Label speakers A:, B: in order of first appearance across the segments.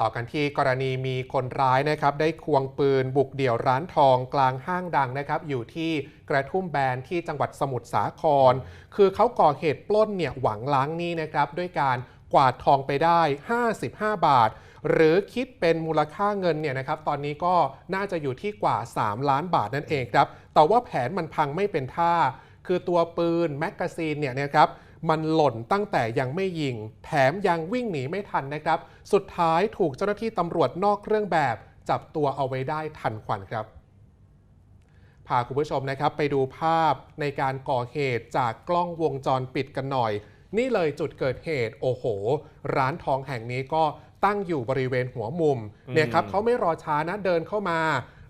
A: ต่อกันที่กรณีมีคนร้ายนะครับได้ควงปืนบุกเดี่ยวร้านทองกลางห้างดังนะครับอยู่ที่กระทุ่มแบนที่จังหวัดสมุทรสาคร คือเขาก่อเหตุปล้นเนี่ยหวังล้างหนี้นะครับด้วยการกวาดทองไปได้ 55 บาท หรือคิดเป็นมูลค่าเงินเนี่ยนะครับตอนนี้ก็น่าจะอยู่ที่กว่า 3 ล้านบาทนั่นเองครับแต่ว่าแผนมันพังไม่เป็นท่า คือตัวปืนแมกกาซีนเนี่ยนะครับ มันหล่นตั้งแต่ยังไม่ยิง แถมยังวิ่งหนีไม่ทันนะครับ สุดท้ายถูกเจ้าหน้าที่ตำรวจนอกเครื่องแบบ จับตัวเอาไว้ได้ทันควันครับพาคุณผู้ชมนะครับไปดูภาพในการก่อเหตุจากกล้องวงจรปิดกันหน่อย นี่เลยจุดเกิดเหตุโอ้โห ร้านทองแห่งนี้ก็ตั้งอยู่บริเวณหัวมุมเนี่ยครับเขาไม่รอช้านะเดินเข้ามา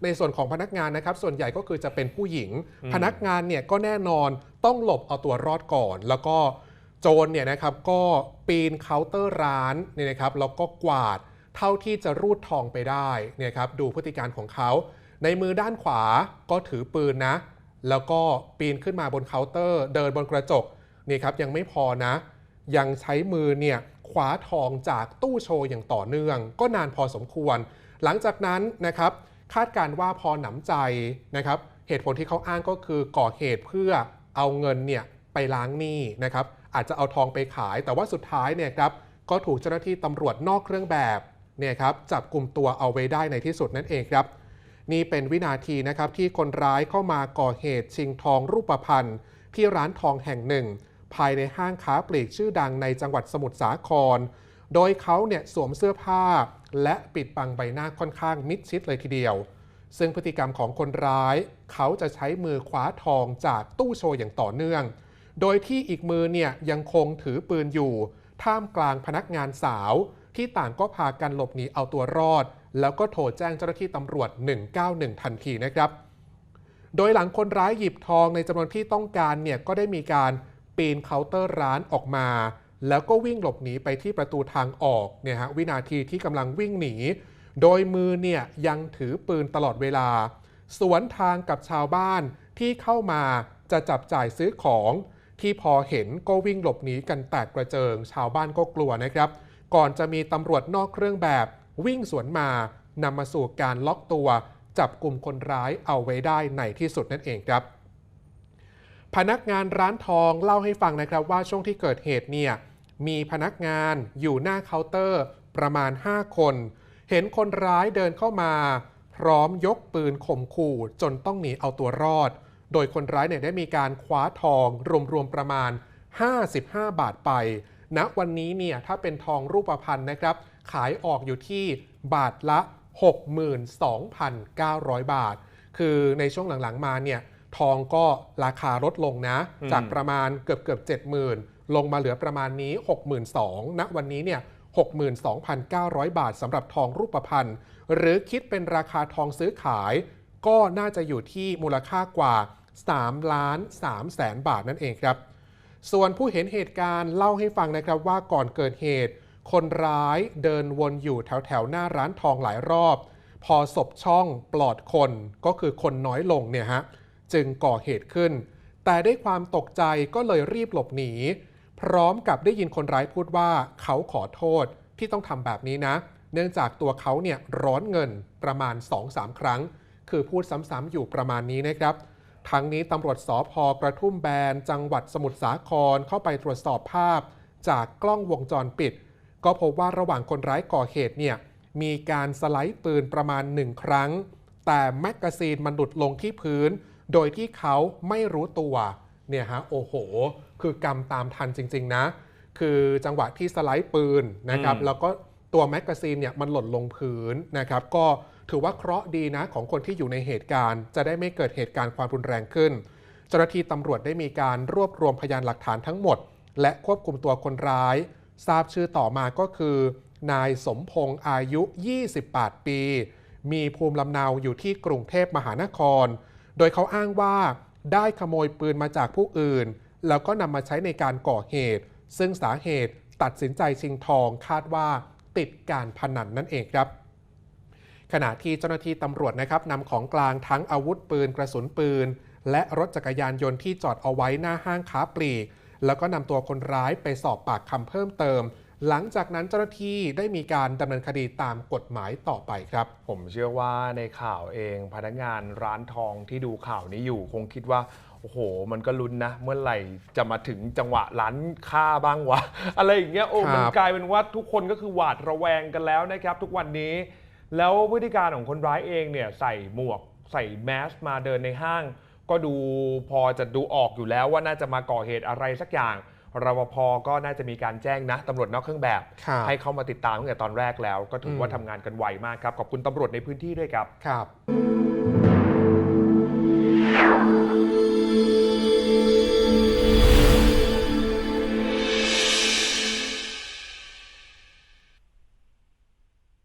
A: ในส่วนของพนักงานนะครับ ส่วนใหญ่ก็คือจะเป็นผู้หญิง พนักงานเนี่ยก็แน่นอนต้องหลบเอาตัวรอดก่อน แล้วก็ โจรเนี่ยนะครับก็ปีนเคาน์เตอร์ร้านเนี่ยนะครับแล้วก็กวาดเท่าที่จะรูดทองไปได้เนี่ยครับดูพฤติการของเขา ในมือด้านขวาก็ถือปืนนะ แล้วก็ปีนขึ้นมาบนเคาน์เตอร์ เดินบนกระจกนี่ครับยังไม่พอนะ ยังใช้มือเนี่ยคว้าทองจากตู้โชว์อย่างต่อเนื่อง ก็นานพอสมควร หลังจากนั้นนะครับคาดการว่าพอหนำใจนะครับเหตุผลที่เขาอ้างก็คือก่อเหตุเพื่อเอาเงินเนี่ยไปล้างหนี้นะครับ อาจจะเอาทองไปขาย แต่ว่าสุดท้ายเนี่ยครับก็ถูกเจ้าหน้าที่ตำรวจนอกเครื่องแบบเนี่ยครับจับกลุ่มตัวเอาไว้ได้ในที่สุดนั่นเองครับ นี่เป็นวินาทีนะครับที่คนร้ายเข้ามาก่อเหตุชิงทองรูปพรรณที่ร้านทองแห่งหนึ่ง ภายในห้างค้าปลีกชื่อดังในจังหวัดสมุทรสาคร โดยเขาเนี่ยสวมเสื้อผ้า และปิดบังใบหน้าค่อนข้างมิดชิดเลยทีเดียว ซึ่งพฤติกรรมของคนร้าย เขาจะใช้มือคว้าทองจากตู้โชว์อย่างต่อเนื่อง โดยที่อีกมือเนี่ยยังคงถือปืนอยู่ ท่ามกลางพนักงานสาว ที่ต่างก็พากันหลบหนีเอาตัวรอด แล้วก็โทรแจ้งเจ้าหน้าที่ตำรวจ 191 ทันทีนะครับ โดยหลังคนร้ายหยิบทองในจำนวนที่ต้องการเนี่ยก็ได้มีการปีนเคาน์เตอร์ร้านออกมา แล้วก็วิ่งหลบหนีไปที่ประตูทางออกเนี่ยฮะวินาทีที่กำลังวิ่งหนี โดยมือเนี่ยยังถือปืนตลอดเวลา สวนทางกับชาวบ้านที่เข้ามาจะจับจ่ายซื้อของ ที่พอเห็นก็วิ่งหลบหนีกันแตกกระเจิง ชาวบ้านก็กลัวนะครับ ก่อนจะมีตำรวจนอกเครื่องแบบ วิ่งสวนมานำมาสู่การล็อกตัว จับกลุ่มคนร้ายเอาไว้ได้ในที่สุดนั่นเองครับ พนักงานร้านทองเล่าให้ฟังนะครับว่าช่วงที่เกิดเหตุเนี่ยมีพนักงานอยู่หน้าเคาน์เตอร์ประมาณ 5 คน เห็นคนร้ายเดินเข้ามา พร้อมยกปืนข่มขู่จนต้องหนีเอาตัวรอด โดยคนร้ายเนี่ยได้มีการคว้าทองรวมๆประมาณ 55 บาทไปณวันนี้เนี่ยถ้าเป็นทองรูปพรรณนะครับ ขายออกอยู่ที่บาทละ 62,900 บาท คือในช่วงหลังๆมาเนี่ยทองก็ราคาลดลงนะ
B: อืม
A: จากประมาณเกือบเกือบ70,000 ลงมาเหลือประมาณนี้ 62,000ณวันนี้เนี่ย62,900 บาทสำหรับทองรูปพรรณหรือคิดเป็นราคาทองซื้อขาย ก็น่าจะอยู่ที่มูลค่ากว่า 3 ล้าน3แสนบาทนั่นเองครับ ส่วนผู้เห็นเหตุการณ์เล่าให้ฟังนะครับว่าก่อนเกิดเหตุ คนร้ายเดินวนอยู่แถวแถวๆหน้าร้านทองหลายรอบ พอศพช่องปลอดคนก็คือคนน้อยลงเนี่ยฮะจึงก่อเหตุขึ้น แต่ด้วยความตกใจก็เลยรีบหลบหนี พร้อมกับได้ยินคนร้ายพูดว่าเขาขอโทษที่ต้องทำแบบนี้นะ เนื่องจากตัวเขาเนี่ยร้อนเงินประมาณ 2-3 ครั้ง คือพูดซ้ำๆอยู่ประมาณนี้นะครับ ทั้งนี้ตำรวจสพกระทุ่มแบน จังหวัดสมุทรสาครเข้าไปตรวจสอบภาพ จากกล้องวงจรปิด ก็พบว่าระหว่างคนร้ายก่อเหตุเนี่ยมีการสไลด์ปืนประมาณหนึ่งครั้ง แต่แมกกาซีนมันหลุดลงที่พื้น โดยที่เขาไม่รู้ตัวเนี่ยฮะโอ้โห คือกรรมตามทันจริง ๆ นะ คือจังหวะที่สไลด์ปืนนะครับ
B: อืม
A: แล้วก็ตัวแมกกาซีนเนี่ยมันหล่นลงพื้นนะครับก็ ถือว่าเคราะห์ดีนะของคนที่อยู่ในเหตุการณ์ จะได้ไม่เกิดเหตุการณ์ความรุนแรงขึ้น เจ้าหน้าที่ตำรวจได้มีการรวบรวมพยานหลักฐานทั้งหมด และควบคุมตัวคนร้าย ทราบชื่อต่อมาก็คือ นายสมพงษ์อายุ 28 ปี มีภูมิลำเนาอยู่ที่กรุงเทพมหานคร โดยเขาอ้างว่าได้ขโมยปืนมาจากผู้อื่น แล้วก็นำมาใช้ในการก่อเหตุ ซึ่งสาเหตุตัดสินใจชิงทองคาดว่าติดการพนันนั่นเองครับ ขณะที่เจ้าหน้าที่ตำรวจนะครับนำของกลางทั้งอาวุธปืน กระสุนปืน และรถจักรยานยนต์ที่จอดเอาไว้หน้าห้างค้าปลีก แล้วก็นำตัวคนร้ายไปสอบปากคำเพิ่มเติม หลังจากนั้นเจ้าหน้าที่ได้มีการดำเนินคดีตามกฎหมายต่อไปครับ
B: ผมเชื่อว่าในข่าวเองพนักงานร้านทองที่ดูข่าวนี้อยู่คงคิดว่าโอ้โห มันก็ลุ้นนะ เมื่อไหร่จะมาถึงจังหวะร้านค่าบ้างวะ อะไรอย่างเงี้ย โอ้
A: ครับ
B: มันกลายเป็นว่าทุกคนก็คือหวาดระแวงกันแล้วนะครับ ทุกวันนี้ แล้วพฤติการของคนร้ายเองเนี่ยใส่หมวกใส่แมสมาเดินในห้าง ก็ดูพอจะดูออกอยู่แล้วว่าน่าจะมาก่อเหตุอะไรสักอย่างรปภก็น่าจะมีการแจ้งนะตำรวจนอกเครื่องแบบ
A: ครับ
B: ให้เข้ามาติดตามตั้งแต่ตอนแรกแล้ว ก็ถือว่า
A: อืม
B: ทำงานกันไวมากครับ ขอบคุณตำรวจในพื้นที่ด้วยครับ
A: ครับ